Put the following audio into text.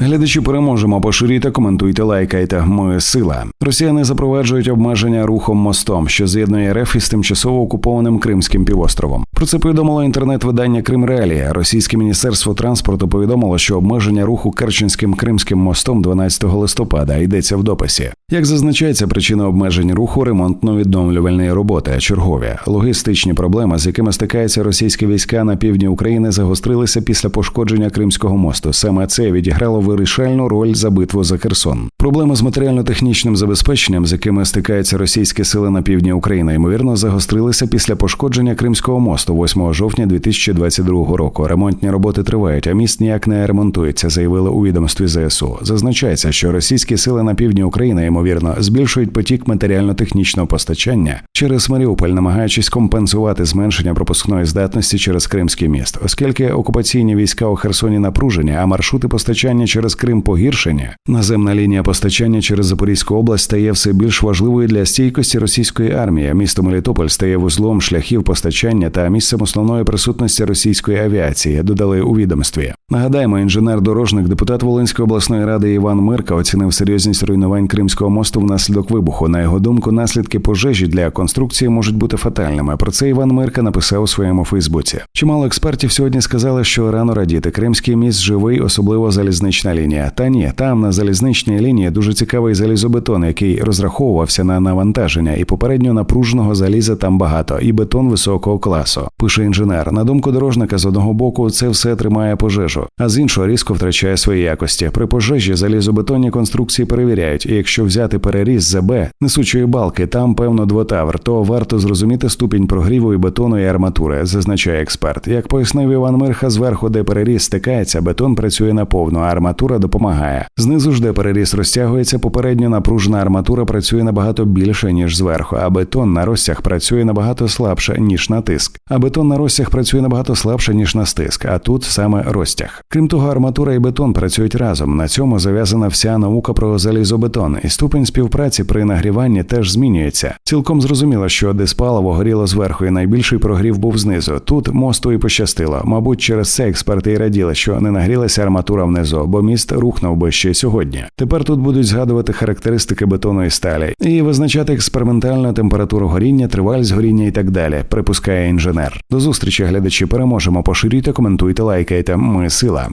Глядачі переможемо, поширюйте, коментуйте, лайкайте. Ми сила. Росіяни запроваджують обмеження рухом мостом, що з'єднує РФ із тимчасово окупованим Кримським півостровом. Про це повідомило інтернет-видання Крим Реалія. Російське міністерство транспорту повідомило, що обмеження руху Керченським Кримським мостом 12 листопада йдеться в дописі. Як зазначається, причина обмежень руху ремонтно-відновлювальної роботи, чергові логістичні проблеми, з якими стикаються російські війська на півдні України, загострилися після пошкодження Кримського мосту. Саме це відіграло вирішальну роль за битву за Херсон. Проблеми з матеріально-технічним забезпеченням, з якими стикаються російські сили на півдні України, ймовірно, загострилися після пошкодження Кримського мосту 8 жовтня 2022 року. Ремонтні роботи тривають, а міст ніяк не ремонтується, заявили у відомстві ЗСУ. Зазначається, що російські сили на півдні України ймовірно збільшують потік матеріально-технічного постачання через Маріуполь, намагаючись компенсувати зменшення пропускної здатності через Кримський міст, оскільки окупаційні війська у Херсоні напружені, а маршрути постачання через Крим погіршені. Наземна лінія постачання через Запорізьку область стає все більш важливою для стійкості російської армії. Місто Мелітополь стає вузлом шляхів постачання та місцем основної присутності російської авіації. Додали у відомстві. Нагадаємо, інженер-дорожник, депутат Волинської обласної ради Іван Мирка оцінив серйозність руйнувань Кримського мосту внаслідок вибуху. На його думку, наслідки пожежі для конструкції можуть бути фатальними. Про це Іван Мирка написав у своєму Фейсбуці. Чимало експертів сьогодні сказали, що рано радіти. Кримський міст живий, особливо залізнична лінія. Та ні, там на залізничній лінії дуже цікавий залізобетон, який розраховувався на навантаження, і попередньо напруженого заліза там багато, і бетон високого класу. Пише інженер. На думку дорожника, з одного боку, це все тримає пожежу, а з іншого різко втрачає свої якості. При пожежі залізобетонні конструкції перевіряють, і якщо взяти переріз ЗБ несучої балки, там певно двотавр, то варто зрозуміти ступінь прогріву і бетону і арматури, зазначає експерт. Як пояснив Іван Мирха, зверху, де переріз стикається, бетон працює наповну, а арматура допомагає. Знизу ж, де переріз розтягується, попередньо напружена арматура працює набагато більше ніж зверху, а бетон на розтяг працює набагато слабше ніж на тиск. А бетон на розтяг працює набагато слабше ніж на стиск. А тут саме розтяг. Крім того, арматура і бетон працюють разом. На цьому зав'язана вся наука про залізобетон, і ступень співпраці при нагріванні теж змінюється. Цілком зрозуміло, що диспаливо горіло зверху, і найбільший прогрів був знизу. Тут мосту і пощастило. Мабуть, через це експерти й раділи, що не нагрілася арматура внизу, бо міст рухнув би ще сьогодні. Тепер тут будуть згадувати характеристики бетону і сталі і визначати експериментальну температуру горіння, тривалість горіння і так далі. Припускає інженер. До зустрічі, глядачі. Переможемо. Поширюйте, коментуйте, лайкайте. Ми сила.